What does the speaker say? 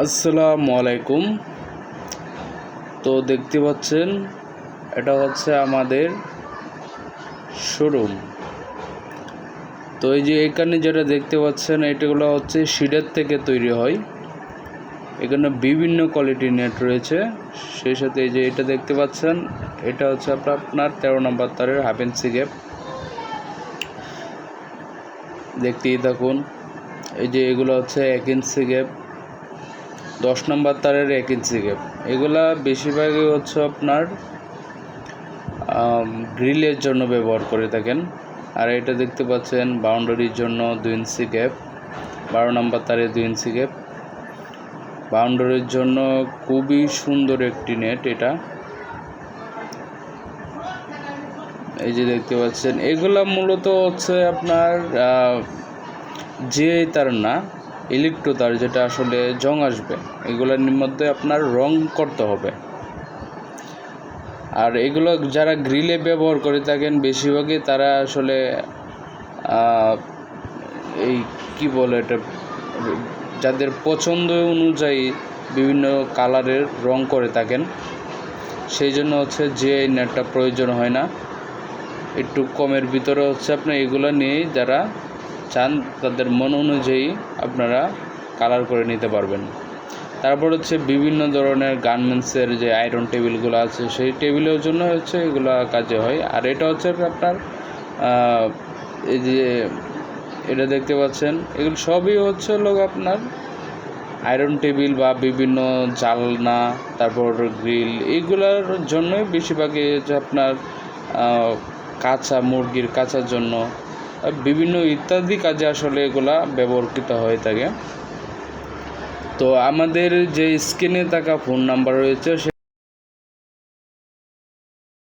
আসসালামু আলাইকুম। তো দেখতে পাচ্ছেন, এটা হচ্ছে আমাদের শোরুম তো এই যে এখানে যেটা দেখতে পাচ্ছেন এটাগুলো হচ্ছে সিডের থেকে তৈরি হয়। এখানে বিভিন্ন কোয়ালিটির নেট রয়েছে। সেই সাথে এই যে এটা দেখতে পাচ্ছেন, এটা হচ্ছে আপনার আপনার তেরো নম্বর তারের হাফ ইঞ্চি গ্যাপ দেখতেই থাকুন, এই যে এগুলো হচ্ছে এক ইঞ্চি গ্যাপ দশ নম্বর তারের এক ইঞ্চি গ্যাপ এগুলা বেশিরভাগই হচ্ছে আপনার গ্রিলের জন্য ব্যবহার করে থাকেন। আর এটা দেখতে পাচ্ছেন বাউন্ডারির জন্য দুই ইঞ্চি গ্যাপ বারো নম্বর তারে দুই ইঞ্চি গ্যাপ বাউন্ডারির জন্য খুবই সুন্দর একটি নেট এটা। এই যে দেখতে পাচ্ছেন, এগুলা মূলত হচ্ছে আপনার যে তার না ইলেকট্রো তার যেটা আসলে জং আসবে, এগুলোর মধ্যে আপনার রং করতে হবে। আর এগুলো যারা গ্রিলে ব্যবহার করে থাকেন, বেশিরভাগই তারা আসলে এই কি বলে এটা, যাদের পছন্দ অনুযায়ী বিভিন্ন কালারের রং করে থাকেন সেই জন্য হচ্ছে যে নেটটা প্রয়োজন হয় না। একটু কমের ভিতরে হচ্ছে আপনার এগুলো নিয়েই যারা চান, তাদের মন অনুযায়ী আপনারা কালার করে নিতে পারবেন। তারপর হচ্ছে বিভিন্ন ধরনের গার্মেন্টসের যে আয়রন টেবিলগুলো আছে, সেই টেবিলের জন্য হচ্ছে এগুলো কাজে হয়। আর এটা হচ্ছে আপনার এই যে এটা দেখতে পাচ্ছেন, এগুলো সবই হচ্ছে লোক আপনার আয়রন টেবিল বা বিভিন্ন জালনা, তারপর গ্রিল এইগুলোর জন্যই বেশিরভাগই হচ্ছে আপনার কাঁচা মুরগির কাঁচার জন্য বিভিন্ন ইত্যাদি কাজে আসলে এগুলা ব্যবহৃত হয়ে থাকে। তো আমাদের যে স্ক্রিনে থাকা ফোন নাম্বার রয়েছে